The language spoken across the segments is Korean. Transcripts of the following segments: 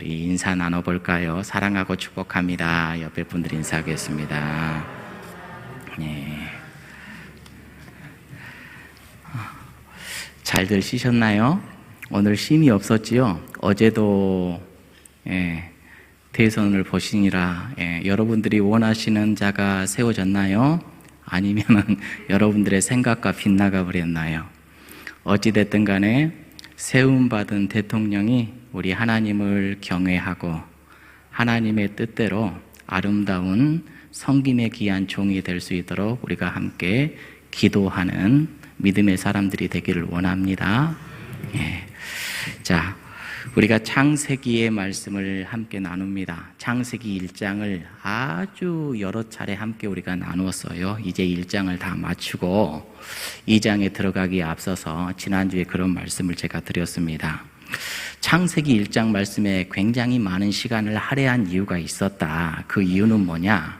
우리 인사 나눠볼까요? 사랑하고 축복합니다. 옆에 분들 인사하겠습니다. 네. 잘들 쉬셨나요? 오늘 쉼이 없었지요? 어제도 예, 대선을 보시니라 예, 여러분들이 원하시는 자가 세워졌나요? 아니면은 여러분들의 생각과 빗나가 버렸나요? 어찌됐든 간에 세움받은 대통령이 우리 하나님을 경외하고 하나님의 뜻대로 아름다운 성김에 귀한 종이 될 수 있도록 우리가 함께 기도하는 믿음의 사람들이 되기를 원합니다. 예. 자, 우리가 창세기의 말씀을 함께 나눕니다. 창세기 1장을 아주 여러 차례 함께 우리가 나누었어요. 이제 1장을 다 마치고 2장에 들어가기에 앞서서 지난주에 그런 말씀을 제가 드렸습니다. 창세기 1장 말씀에 굉장히 많은 시간을 할애한 이유가 있었다. 그 이유는 뭐냐?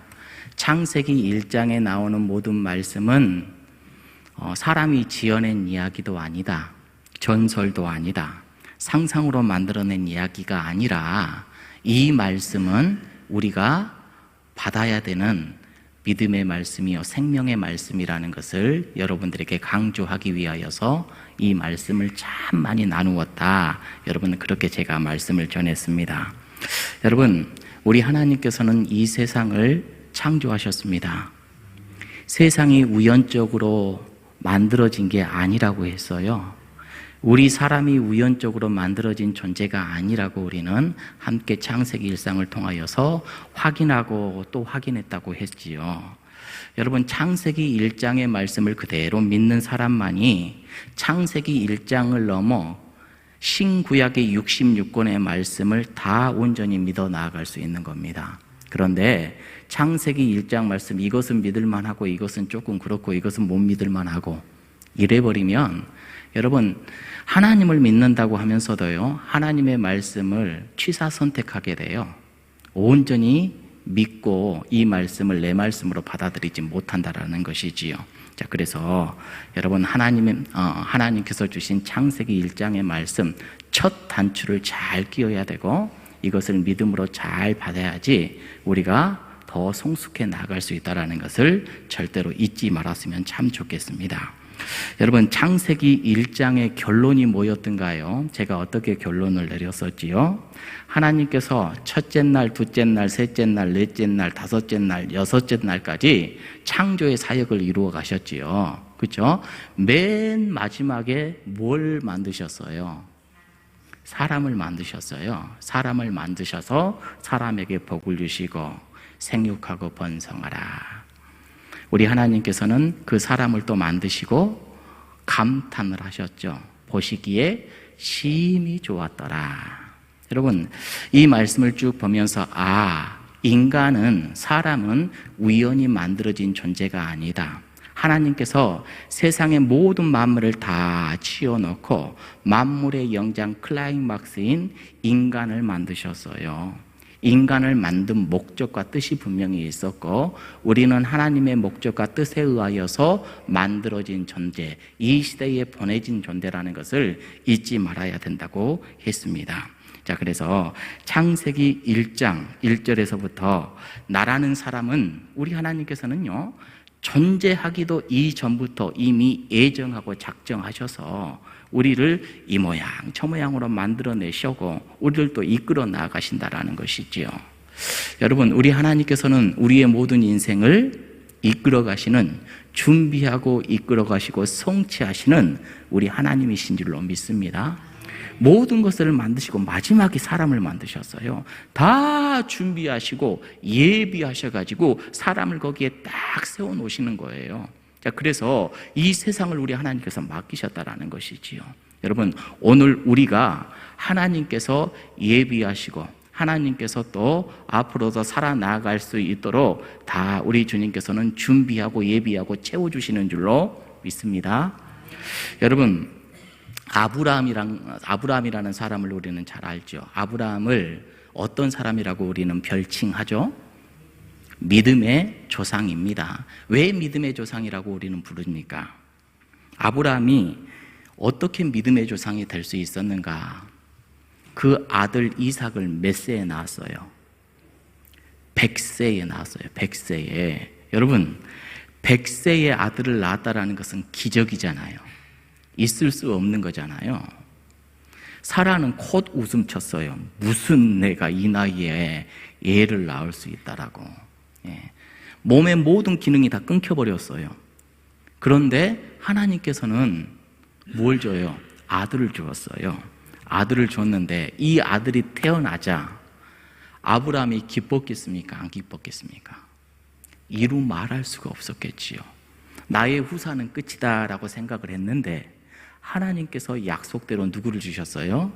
창세기 1장에 나오는 모든 말씀은 어, 사람이 지어낸 이야기도 아니다. 전설도 아니다. 상상으로 만들어낸 이야기가 아니라 이 말씀은 우리가 받아야 되는 믿음의 말씀이요 생명의 말씀이라는 것을 여러분들에게 강조하기 위하여서 이 말씀을 참 많이 나누었다. 여러분 그렇게 제가 말씀을 전했습니다. 여러분 우리 하나님께서는 이 세상을 창조하셨습니다. 세상이 우연적으로 만들어진 게 아니라고 했어요. 우리 사람이 우연적으로 만들어진 존재가 아니라고 우리는 함께 창세기 일상을 통하여서 확인하고 또 확인했다고 했지요. 여러분, 창세기 1장의 말씀을 그대로 믿는 사람만이 창세기 1장을 넘어 신구약의 66권의 말씀을 다 온전히 믿어 나아갈 수 있는 겁니다. 그런데 창세기 1장 말씀 이것은 믿을 만 하고 이것은 조금 그렇고 이것은 못 믿을 만 하고 이래 버리면 여러분 하나님을 믿는다고 하면서도요 하나님의 말씀을 취사 선택하게 돼요 온전히 믿고 이 말씀을 내 말씀으로 받아들이지 못한다라는 것이지요. 자 그래서 여러분 하나님 어, 하나님께서 주신 창세기 1장의 말씀 첫 단추를 잘 끼워야 되고 이것을 믿음으로 잘 받아야지 우리가 더 성숙해 나갈 수 있다라는 것을 절대로 잊지 말았으면 참 좋겠습니다. 여러분 창세기 1장의 결론이 뭐였던가요? 제가 어떻게 결론을 내렸었지요? 하나님께서 첫째 날, 둘째 날, 셋째 날, 넷째 날, 다섯째 날, 여섯째 날까지 창조의 사역을 이루어 가셨지요. 그렇죠? 맨 마지막에 뭘 만드셨어요? 사람을 만드셨어요. 사람을 만드셔서 사람에게 복을 주시고 생육하고 번성하라. 우리 하나님께서는 그 사람을 또 만드시고 감탄을 하셨죠. 보시기에 심히 좋았더라. 여러분, 이 말씀을 쭉 보면서, 아, 인간은, 사람은 우연히 만들어진 존재가 아니다. 하나님께서 세상의 모든 만물을 다 치워놓고 만물의 영장 클라이막스인 인간을 만드셨어요. 인간을 만든 목적과 뜻이 분명히 있었고 우리는 하나님의 목적과 뜻에 의하여서 만들어진 존재, 이 시대에 보내진 존재라는 것을 잊지 말아야 된다고 했습니다. 자, 그래서 창세기 1장 1절에서부터 나라는 사람은 우리 하나님께서는요, 존재하기도 이전부터 이미 예정하고 작정하셔서 우리를 이 모양 저 모양으로 만들어내시고 우리를 또 이끌어 나가신다라는 것이지요. 여러분 우리 하나님께서는 우리의 모든 인생을 이끌어 가시는 준비하고 이끌어 가시고 성취하시는 우리 하나님이신 줄로 믿습니다. 모든 것을 만드시고 마지막에 사람을 만드셨어요. 다 준비하시고 예비하셔 가지고 사람을 거기에 딱 세워 놓으시는 거예요. 자, 그래서 이 세상을 우리 하나님께서 맡기셨다라는 것이지요. 여러분, 오늘 우리가 하나님께서 예비하시고 하나님께서 또 앞으로도 살아나갈 수 있도록 다 우리 주님께서는 준비하고 예비하고 채워주시는 줄로 믿습니다. 여러분, 아브라함이랑 아브라함이라는 사람을 우리는 잘 알죠. 아브라함을 어떤 사람이라고 우리는 별칭하죠? 믿음의 조상입니다. 왜 믿음의 조상이라고 우리는 부릅니까? 아브라함이 어떻게 믿음의 조상이 될 수 있었는가? 그 아들 이삭을 몇 세에 낳았어요? 100세에 낳았어요. 100세에. 여러분, 100세의 아들을 낳았다라는 것은 기적이잖아요. 있을 수 없는 거잖아요. 사라는 콧 웃음 쳤어요. 무슨 내가 이 나이에 애를 낳을 수 있다라고. 예. 몸의 모든 기능이 다 끊겨버렸어요. 그런데 하나님께서는 뭘 줘요? 아들을 주었어요. 아들을 줬는데 이 아들이 태어나자 아브라함이 기뻤겠습니까? 안 기뻤겠습니까? 이루 말할 수가 없었겠지요. 나의 후사는 끝이다라고 생각을 했는데 하나님께서 약속대로 누구를 주셨어요?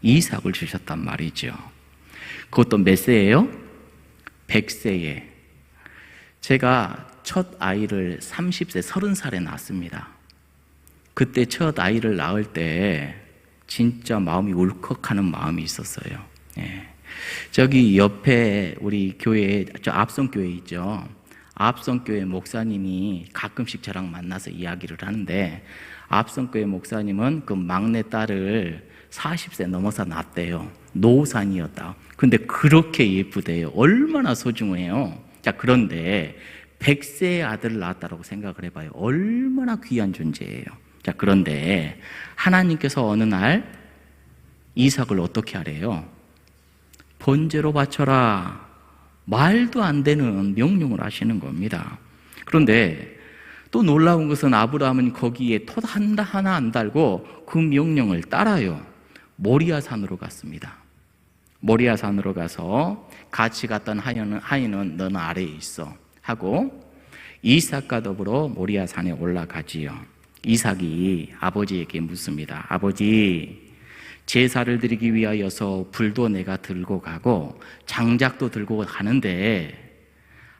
이삭을 주셨단 말이죠. 그것도 몇 세예요? 100세에. 제가 첫 아이를 30세, 30살에 낳았습니다. 그때 첫 아이를 낳을 때 진짜 마음이 울컥하는 마음이 있었어요. 예. 저기 옆에 우리 교회, 저 앞성교회 있죠. 앞성교회 목사님이 가끔씩 저랑 만나서 이야기를 하는데 앞성교회 목사님은 그 막내 딸을 40세 넘어서 낳았대요. 노산이었다. 근데 그렇게 예쁘대요. 얼마나 소중해요. 자, 그런데 100세의 아들을 낳았다고 생각을 해봐요. 얼마나 귀한 존재예요. 자, 그런데 하나님께서 어느 날 이삭을 어떻게 하래요? 번제로 바쳐라. 말도 안 되는 명령을 하시는 겁니다. 그런데 또 놀라운 것은 아브라함은 거기에 톳 하나 하나 안 달고 그 명령을 따라요. 모리아 산으로 갔습니다. 모리아 산으로 가서 같이 갔던 하인은, 하인은 너는 아래에 있어 하고 이삭과 더불어 모리아 산에 올라가지요. 이삭이 아버지에게 묻습니다. 아버지, 제사를 드리기 위하여서 불도 내가 들고 가고 장작도 들고 가는데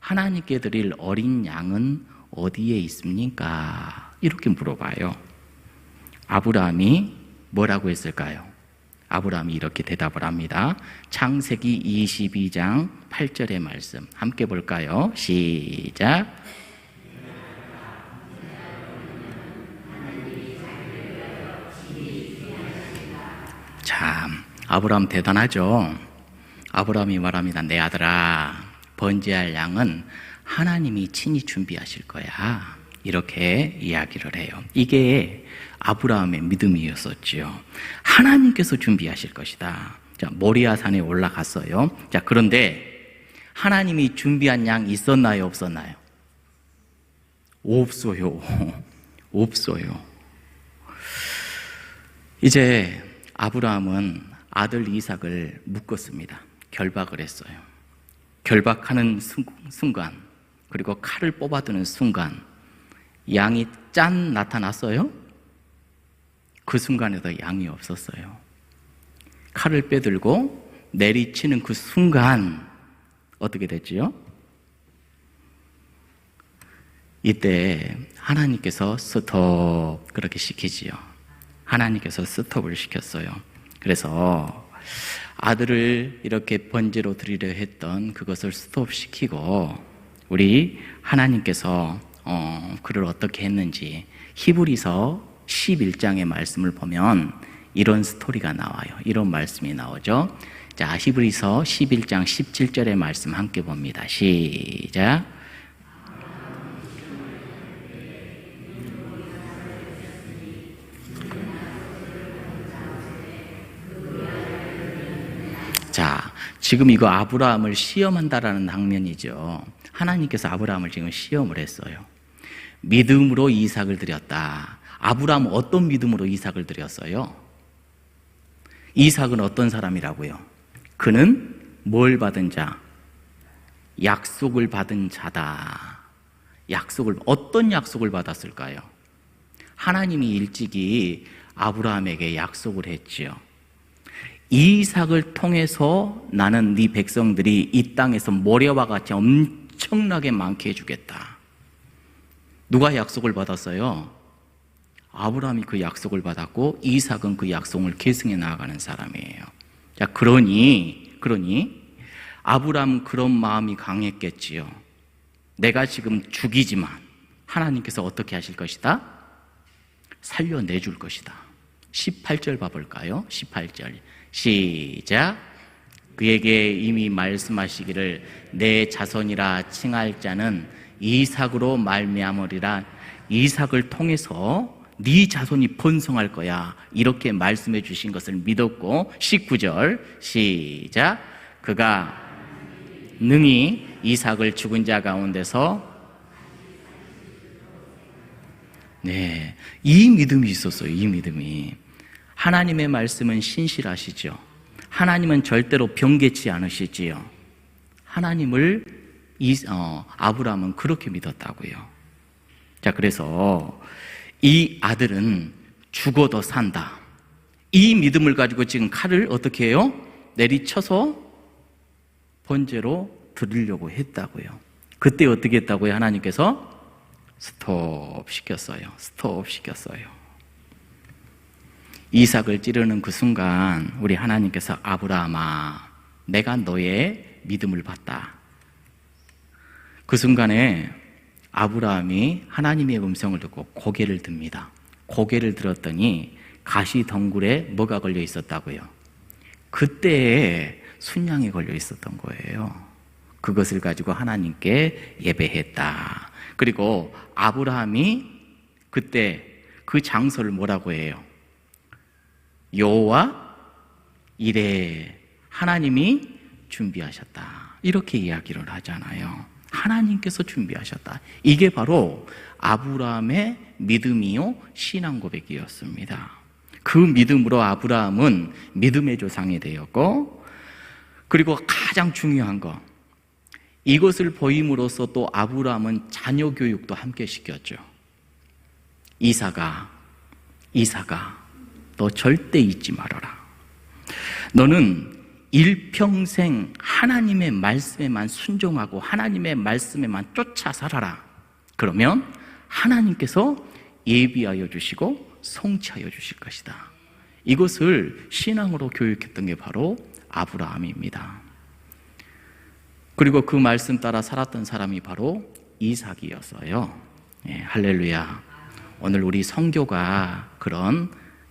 하나님께 드릴 어린 양은 어디에 있습니까? 이렇게 물어봐요. 아브라함이 뭐라고 했을까요? 아브라함이 이렇게 대답을 합니다. 창세기 22장 8절의 말씀 함께 볼까요? 시작. 참 아브라함 대단하죠. 아브라함이 말합니다. 내 아들아, 번제할 양은 하나님이 친히 준비하실 거야. 이렇게 이야기를 해요. 이게 아브라함의 믿음이었었지요. 하나님께서 준비하실 것이다. 자, 모리아 산에 올라갔어요. 자, 그런데 하나님이 준비한 양 있었나요, 없었나요? 없어요. 없어요. 이제 아브라함은 아들 이삭을 묶었습니다. 결박을 했어요. 결박하는 순간, 그리고 칼을 뽑아드는 순간, 양이 짠 나타났어요? 그 순간에도 양이 없었어요. 칼을 빼들고 내리치는 그 순간, 어떻게 됐지요? 이때 하나님께서 스톱 그렇게 시키지요. 하나님께서 스톱을 시켰어요. 그래서 아들을 이렇게 번제로 드리려 했던 그것을 스톱시키고 우리 하나님께서 어, 그를 어떻게 했는지 히브리서 11장의 말씀을 보면 이런 스토리가 나와요. 이런 말씀이 나오죠. 자, 히브리서 11장 17절의 말씀 함께 봅니다. 시작. 자, 지금 이거 아브라함을 시험한다라는 장면이죠. 하나님께서 아브라함을 지금 시험을 했어요. 믿음으로 이삭을 드렸다. 아브라함은 어떤 믿음으로 이삭을 드렸어요? 이삭은 어떤 사람이라고요? 그는 뭘 받은 자? 약속을 받은 자다. 약속을 어떤 약속을 받았을까요? 하나님이 일찍이 아브라함에게 약속을 했지요. 이삭을 통해서 나는 네 백성들이 이 땅에서 모래와 같이 엄청나게 많게 해주겠다. 누가 약속을 받았어요? 아브라함이 그 약속을 받았고 이삭은 그 약속을 계승해 나아가는 사람이에요. 자, 그러니 그러니 아브라함 그런 마음이 강했겠지요. 내가 지금 죽이지만 하나님께서 어떻게 하실 것이다? 살려내 줄 것이다. 18절 봐볼까요? 18절. 시작. 그에게 이미 말씀하시기를 내 자손이라 칭할 자는 이삭으로 말미암으리라 이삭을 통해서 네 자손이 번성할 거야 이렇게 말씀해 주신 것을 믿었고 19절 시작 그가 능히 이삭을 죽은 자 가운데서 네, 이 믿음이 있었어요. 이 믿음이. 하나님의 말씀은 신실하시죠. 하나님은 절대로 변개치 않으시지요. 하나님을 이, 어, 아브라함은 그렇게 믿었다고요. 자, 그래서 이 아들은 죽어도 산다. 이 믿음을 가지고 지금 칼을 어떻게 해요? 내리쳐서 번제로 드리려고 했다고요. 그때 어떻게 했다고요? 하나님께서 스톱 시켰어요. 스톱 시켰어요. 이삭을 찌르는 그 순간 우리 하나님께서 아브라함아 내가 너의 믿음을 봤다. 그 순간에 아브라함이 하나님의 음성을 듣고 고개를 듭니다. 고개를 들었더니 가시 덩굴에 뭐가 걸려 있었다고요? 그때에 순양이 걸려 있었던 거예요. 그것을 가지고 하나님께 예배했다. 그리고 아브라함이 그때 그 장소를 뭐라고 해요? 여호와 이래 하나님이 준비하셨다. 이렇게 이야기를 하잖아요. 하나님께서 준비하셨다. 이게 바로 아브라함의 믿음이요 신앙 고백이었습니다. 그 믿음으로 아브라함은 믿음의 조상이 되었고 그리고 가장 중요한 거 이것을 보임으로써 또 아브라함은 자녀 교육도 함께 시켰죠. 이사가 이사가 너 절대 잊지 말아라. 너는 일평생 하나님의 말씀에만 순종하고 하나님의 말씀에만 쫓아 살아라. 그러면 하나님께서 예비하여 주시고 성취하여 주실 것이다. 이것을 신앙으로 교육했던 게 바로 아브라함입니다. 그리고 그 말씀 따라 살았던 사람이 바로 이삭이었어요. 예, 할렐루야. 오늘 우리 성교가 그런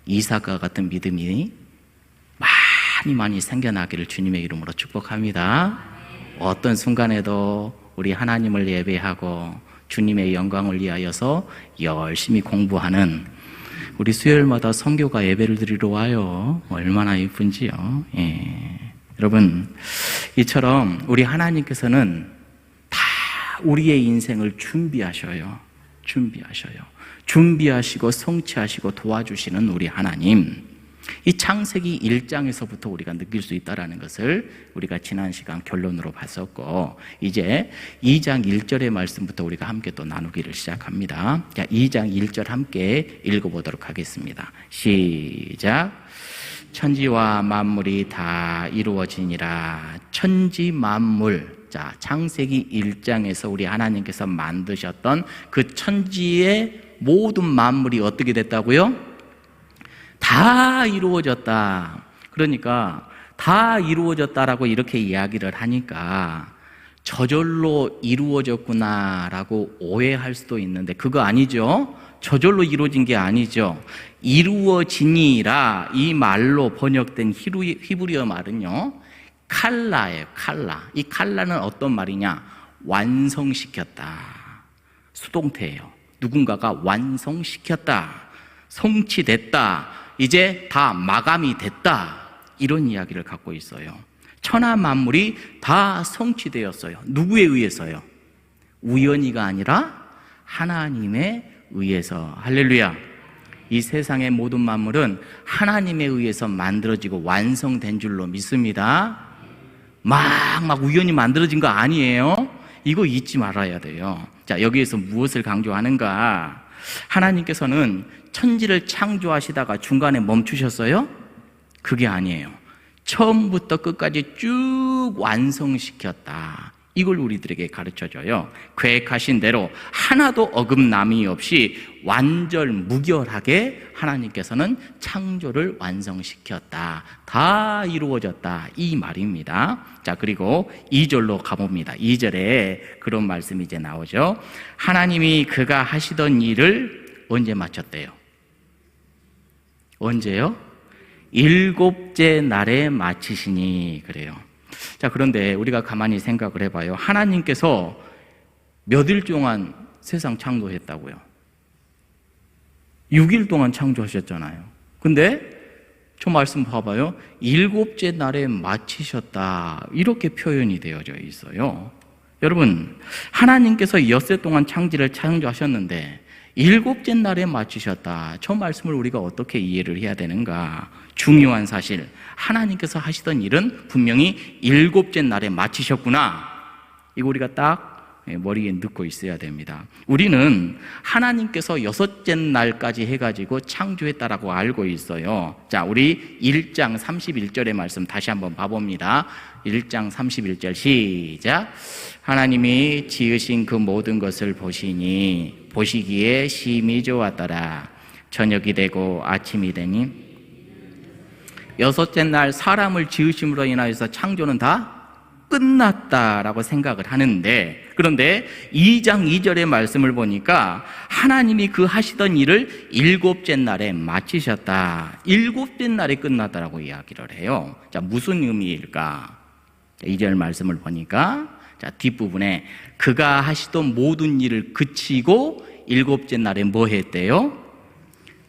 이삭과 같은 믿음이 많이 많이 생겨나기를 주님의 이름으로 축복합니다. 어떤 순간에도 우리 하나님을 예배하고 주님의 영광을 위하여서 열심히 공부하는 우리 수요일마다 성교가 예배를 드리러 와요. 얼마나 예쁜지요. 예. 여러분, 이처럼 우리 하나님께서는 다 우리의 인생을 준비하셔요. 준비하셔요. 준비하시고 성취하시고 도와주시는 우리 하나님. 이 창세기 1장에서부터 우리가 느낄 수 있다라는 것을 우리가 지난 시간 결론으로 봤었고 이제 2장 1절의 말씀부터 우리가 함께 또 나누기를 시작합니다. 자, 2장 1절 함께 읽어 보도록 하겠습니다. 시작. 천지와 만물이 다 이루어지니라. 천지 만물. 자, 창세기 1장에서 우리 하나님께서 만드셨던 그 천지의 모든 만물이 어떻게 됐다고요? 다 이루어졌다. 그러니까 다 이루어졌다라고 이렇게 이야기를 하니까 저절로 이루어졌구나라고 오해할 수도 있는데 그거 아니죠. 저절로 이루어진 게 아니죠. 이루어지니라 이 말로 번역된 히브리어 말은요. 칼라예요. 칼라. 이 칼라는 어떤 말이냐? 완성시켰다. 수동태예요. 누군가가 완성시켰다. 성취됐다. 이제 다 마감이 됐다. 이런 이야기를 갖고 있어요. 천하 만물이 다 성취되었어요. 누구에 의해서요? 우연히가 아니라 하나님의 의해서. 할렐루야. 이 세상의 모든 만물은 하나님에 의해서 만들어지고 완성된 줄로 믿습니다. 막, 막 우연히 만들어진 거 아니에요. 이거 잊지 말아야 돼요. 자, 여기에서 무엇을 강조하는가? 하나님께서는 천지를 창조하시다가 중간에 멈추셨어요? 그게 아니에요. 처음부터 끝까지 쭉 완성시켰다. 이걸 우리들에게 가르쳐 줘요. 계획하신 대로 하나도 어긋남이 없이 완전 무결하게 하나님께서는 창조를 완성시켰다. 다 이루어졌다. 이 말입니다. 자, 그리고 2절로 가봅니다. 2절에 그런 말씀이 이제 나오죠. 하나님이 그가 하시던 일을 언제 마쳤대요? 언제요? 일곱째 날에 마치시니 그래요. 자, 그런데 우리가 가만히 생각을 해봐요. 하나님께서 몇 일 동안 세상 창조했다고요? 6일 동안 창조하셨잖아요. 근데 저 말씀 봐봐요. 일곱째 날에 마치셨다. 이렇게 표현이 되어져 있어요. 여러분, 하나님께서 엿새 동안 창지를 창조하셨는데 일곱째 날에 마치셨다. 저 말씀을 우리가 어떻게 이해를 해야 되는가? 중요한 사실. 하나님께서 하시던 일은 분명히 일곱째 날에 마치셨구나. 이거 우리가 딱 머리에 넣고 있어야 됩니다. 우리는 하나님께서 여섯째 날까지 해가지고 창조했다라고 알고 있어요. 자, 우리 1장 31절의 말씀 다시 한번 봐봅니다. 1장 31절 시작. 하나님이 지으신 그 모든 것을 보시니 보시기에 심히 좋았더라. 저녁이 되고 아침이 되니 여섯째 날 사람을 지으심으로 인하여서 창조는 다 끝났다라고 생각을 하는데 그런데 2장 2절의 말씀을 보니까 하나님이 그 하시던 일을 일곱째 날에 마치셨다. 일곱째 날에 끝났다라고 이야기를 해요. 자, 무슨 의미일까? 2절 말씀을 보니까 자, 뒷부분에 그가 하시던 모든 일을 그치고 일곱째 날에 뭐 했대요?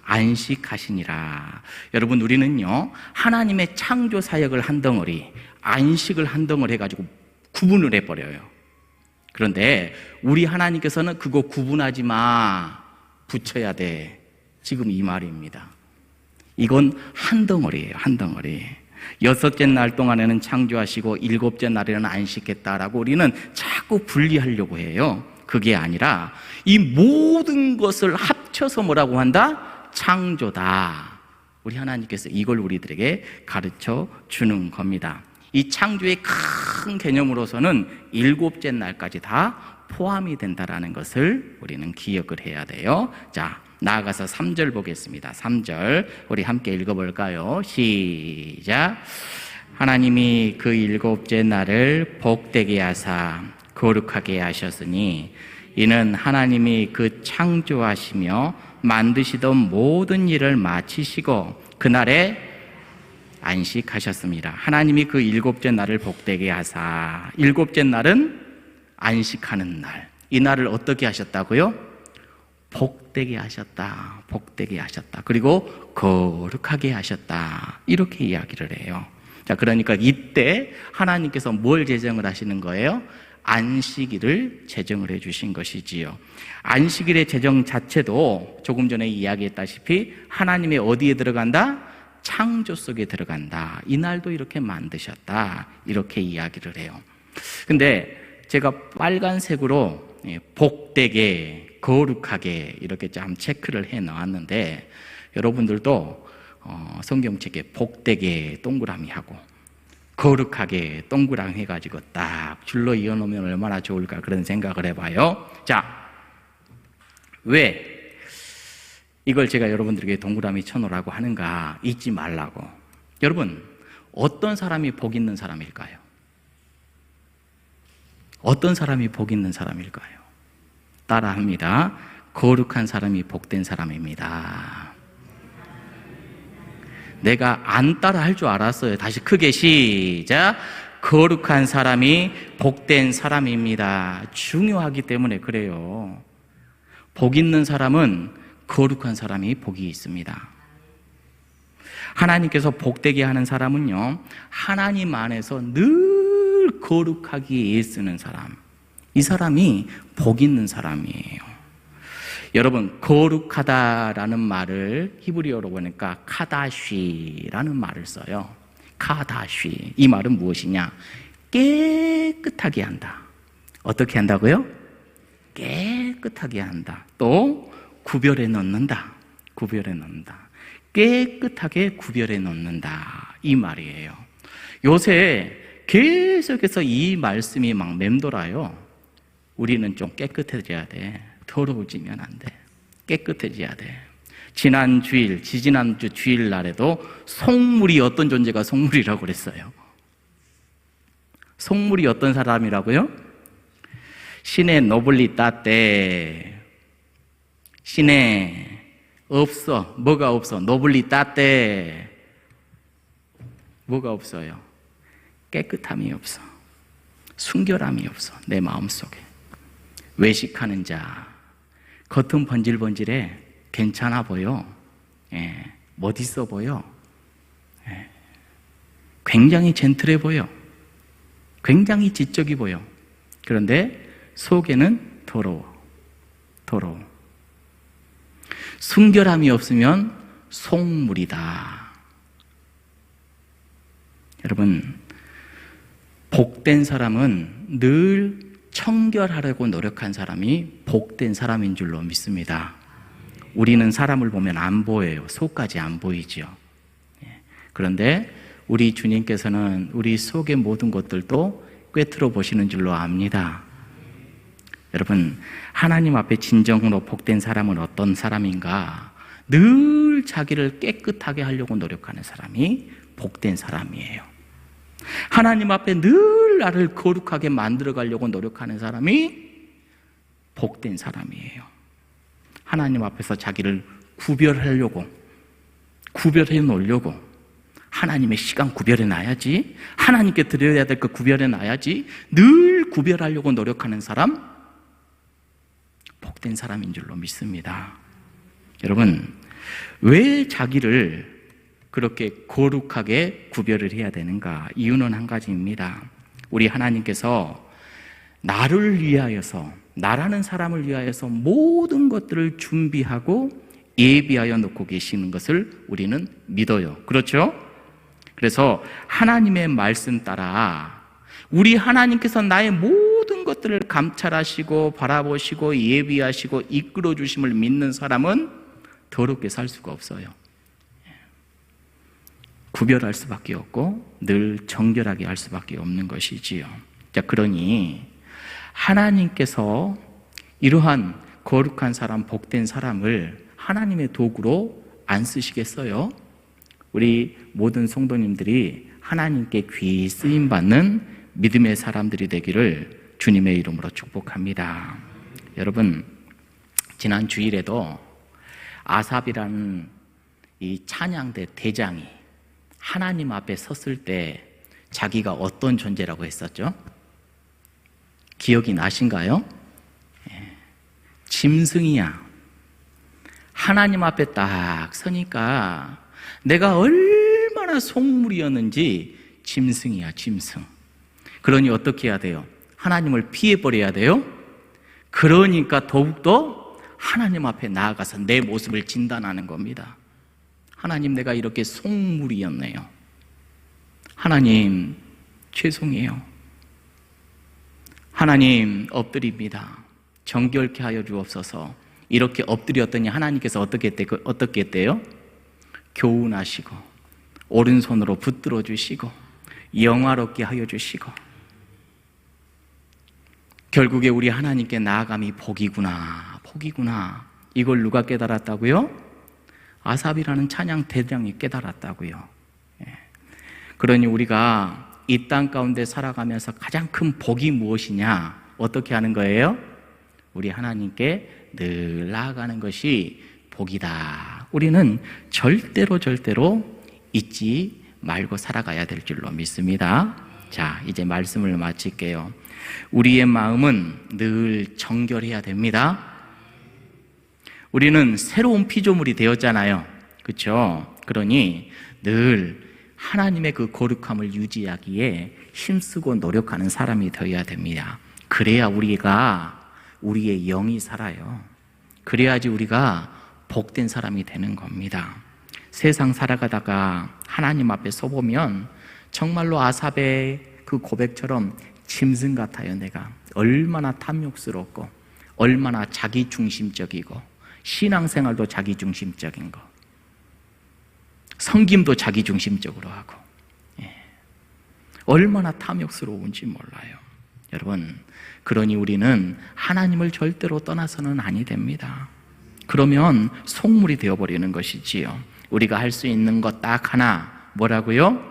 안식하시니라. 여러분, 우리는요, 하나님의 창조 사역을 한 덩어리, 안식을 한 덩어리 해가지고 구분을 해버려요. 그런데 우리 하나님께서는 그거 구분하지 마. 붙여야 돼. 지금 이 말입니다. 이건 한 덩어리예요, 한 덩어리. 여섯째 날 동안에는 창조하시고 일곱째 날에는 안식했다라고 우리는 자꾸 분리하려고 해요. 그게 아니라 이 모든 것을 합쳐서 뭐라고 한다? 창조다. 우리 하나님께서 이걸 우리들에게 가르쳐 주는 겁니다. 이 창조의 큰 개념으로서는 일곱째 날까지 다 포함이 된다라는 것을 우리는 기억을 해야 돼요. 자, 나아가서 3절 보겠습니다. 3절. 우리 함께 읽어볼까요? 시작. 하나님이 그 일곱째 날을 복되게 하사 거룩하게 하셨으니 이는 하나님이 그 창조하시며 만드시던 모든 일을 마치시고 그날에 안식하셨습니다. 하나님이 그 일곱째 날을 복되게 하사 일곱째 날은 안식하는 날. 이 날을 어떻게 하셨다고요? 복 되게 하셨다. 복되게 하셨다. 그리고 거룩하게 하셨다. 이렇게 이야기를 해요. 자, 그러니까 이때 하나님께서 뭘 제정을 하시는 거예요? 안식일을 제정을 해 주신 것이지요. 안식일의 제정 자체도 조금 전에 이야기했다시피 하나님의 어디에 들어간다? 창조 속에 들어간다. 이 날도 이렇게 만드셨다. 이렇게 이야기를 해요. 근데 제가 빨간색으로 예, 복되게, 거룩하게 이렇게 좀 체크를 해 놓았는데 여러분들도 어, 성경책에 복되게 동그라미 하고 거룩하게 동그라미 해가지고 딱 줄로 이어놓으면 얼마나 좋을까 그런 생각을 해봐요. 자, 왜 이걸 제가 여러분들에게 동그라미 쳐놓으라고 하는가 잊지 말라고. 여러분, 어떤 사람이 복 있는 사람일까요? 어떤 사람이 복 있는 사람일까요? 따라 합니다. 거룩한 사람이 복된 사람입니다. 내가 안 따라 할 줄 알았어요. 다시 크게 시작. 거룩한 사람이 복된 사람입니다. 중요하기 때문에 그래요. 복 있는 사람은 거룩한 사람이 복이 있습니다. 하나님께서 복되게 하는 사람은요, 하나님 안에서 늘 거룩하기 애쓰는 사람. 이 사람이 복 있는 사람이에요. 여러분, 거룩하다라는 말을 히브리어로 보니까 카다쉬라는 말을 써요. 카다쉬. 이 말은 무엇이냐? 깨끗하게 한다. 어떻게 한다고요? 깨끗하게 한다. 또 구별해 놓는다. 구별해 놓는다. 깨끗하게 구별해 놓는다. 이 말이에요. 요새 계속해서 이 말씀이 막 맴돌아요. 우리는 좀 깨끗해져야 돼. 더러워지면 안 돼. 깨끗해져야 돼. 지난 주일, 지지난주 주일 날에도 속물이 어떤 존재가 속물이라고 그랬어요. 속물이 어떤 사람이라고요? 신의 노블리 따때 신의 없어. 뭐가 없어? 노블리 따떼. 뭐가 없어요? 깨끗함이 없어. 순결함이 없어. 내 마음 속에. 외식하는 자. 겉은 번질번질해. 괜찮아 보여. 예. 멋있어 보여. 예. 굉장히 젠틀해 보여. 굉장히 지적이 보여. 그런데 속에는 더러워. 더러워. 순결함이 없으면 속물이다. 여러분, 복된 사람은 늘 청결하려고 노력한 사람이 복된 사람인 줄로 믿습니다. 우리는 사람을 보면 안 보여요. 속까지 안 보이죠. 예. 그런데 우리 주님께서는 우리 속의 모든 것들도 꿰뚫어 보시는 줄로 압니다. 여러분, 하나님 앞에 진정으로 복된 사람은 어떤 사람인가? 늘 자기를 깨끗하게 하려고 노력하는 사람이 복된 사람이에요. 하나님 앞에 늘 나를 거룩하게 만들어 가려고 노력하는 사람이 복된 사람이에요. 하나님 앞에서 자기를 구별하려고, 구별해 놓으려고, 하나님의 시간 구별해 놔야지, 하나님께 드려야 될거 구별해 놔야지, 늘 구별하려고 노력하는 사람, 복된 사람인 줄로 믿습니다. 여러분, 왜 자기를 그렇게 거룩하게 구별을 해야 되는가? 이유는 한 가지입니다. 우리 하나님께서 나를 위하여서, 나라는 사람을 위하여서 모든 것들을 준비하고 예비하여 놓고 계시는 것을 우리는 믿어요. 그렇죠? 그래서 하나님의 말씀 따라 우리 하나님께서 나의 모든 것들을 감찰하시고 바라보시고 예비하시고 이끌어 주심을 믿는 사람은 더럽게 살 수가 없어요. 구별할 수밖에 없고 늘 정결하게 할 수밖에 없는 것이지요. 자, 그러니 하나님께서 이러한 거룩한 사람, 복된 사람을 하나님의 도구로 안 쓰시겠어요? 우리 모든 성도님들이 하나님께 귀 쓰임 받는 믿음의 사람들이 되기를 주님의 이름으로 축복합니다. 여러분, 지난 주일에도 아삽이라는 이 찬양대 대장이 하나님 앞에 섰을 때 자기가 어떤 존재라고 했었죠? 기억이 나신가요? 예. 짐승이야. 하나님 앞에 딱 서니까 내가 얼마나 속물이었는지 짐승이야, 짐승. 그러니 어떻게 해야 돼요? 하나님을 피해버려야 돼요? 그러니까 더욱더 하나님 앞에 나아가서 내 모습을 진단하는 겁니다. 하나님, 내가 이렇게 속물이었네요. 하나님, 죄송해요. 하나님, 엎드립니다. 정결케 하여 주옵소서. 이렇게 엎드렸더니 하나님께서 어떻게 했대, 어떻게 했대요? 교훈하시고, 오른손으로 붙들어 주시고, 영화롭게 하여 주시고, 결국에 우리 하나님께 나아감이 복이구나, 복이구나. 이걸 누가 깨달았다고요? 아삽이라는 찬양 대장이 깨달았다고요. 예. 그러니 우리가 이 땅 가운데 살아가면서 가장 큰 복이 무엇이냐? 어떻게 하는 거예요? 우리 하나님께 늘 나아가는 것이 복이다. 우리는 절대로 절대로 잊지 말고 살아가야 될 줄로 믿습니다. 자, 이제 말씀을 마칠게요. 우리의 마음은 늘 정결해야 됩니다. 우리는 새로운 피조물이 되었잖아요. 그렇죠? 그러니 늘 하나님의 그 거룩함을 유지하기에 힘쓰고 노력하는 사람이 되어야 됩니다. 그래야 우리가 우리의 영이 살아요. 그래야지 우리가 복된 사람이 되는 겁니다. 세상 살아가다가 하나님 앞에 서보면 정말로 아삽의 그 고백처럼 짐승 같아요, 내가. 얼마나 탐욕스럽고, 얼마나 자기중심적이고, 신앙생활도 자기중심적인 거. 성김도 자기중심적으로 하고. 예. 얼마나 탐욕스러운지 몰라요. 여러분, 그러니 우리는 하나님을 절대로 떠나서는 아니 됩니다. 그러면 속물이 되어버리는 것이지요. 우리가 할 수 있는 것 딱 하나, 뭐라고요?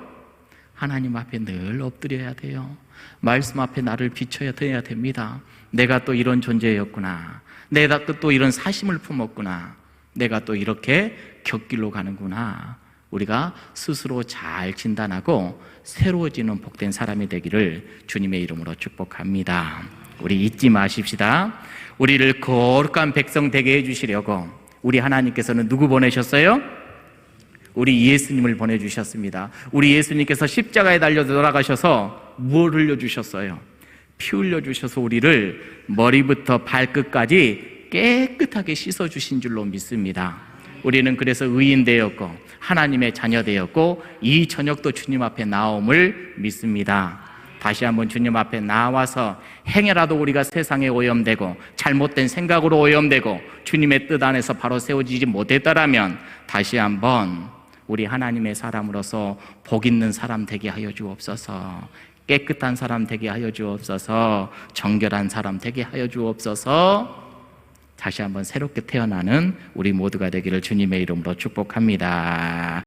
하나님 앞에 늘 엎드려야 돼요. 말씀 앞에 나를 비춰야 돼야 됩니다. 내가 또 이런 존재였구나. 내가 또 이런 사심을 품었구나. 내가 또 이렇게 곁길로 가는구나. 우리가 스스로 잘 진단하고 새로워지는 복된 사람이 되기를 주님의 이름으로 축복합니다. 우리 잊지 마십시다. 우리를 거룩한 백성 되게 해주시려고 우리 하나님께서는 누구 보내셨어요? 우리 예수님을 보내주셨습니다. 우리 예수님께서 십자가에 달려 돌아가셔서 무엇 흘려주셨어요? 피 흘려주셔서 우리를 머리부터 발끝까지 깨끗하게 씻어주신 줄로 믿습니다. 우리는 그래서 의인 되었고 하나님의 자녀 되었고 이 저녁도 주님 앞에 나옴을 믿습니다. 다시 한번 주님 앞에 나와서 행여라도 우리가 세상에 오염되고 잘못된 생각으로 오염되고 주님의 뜻 안에서 바로 세워지지 못했더라면 다시 한번 우리 하나님의 사람으로서 복 있는 사람 되게 하여 주옵소서. 깨끗한 사람 되게 하여 주옵소서. 정결한 사람 되게 하여 주옵소서. 다시 한번 새롭게 태어나는 우리 모두가 되기를 주님의 이름으로 축복합니다.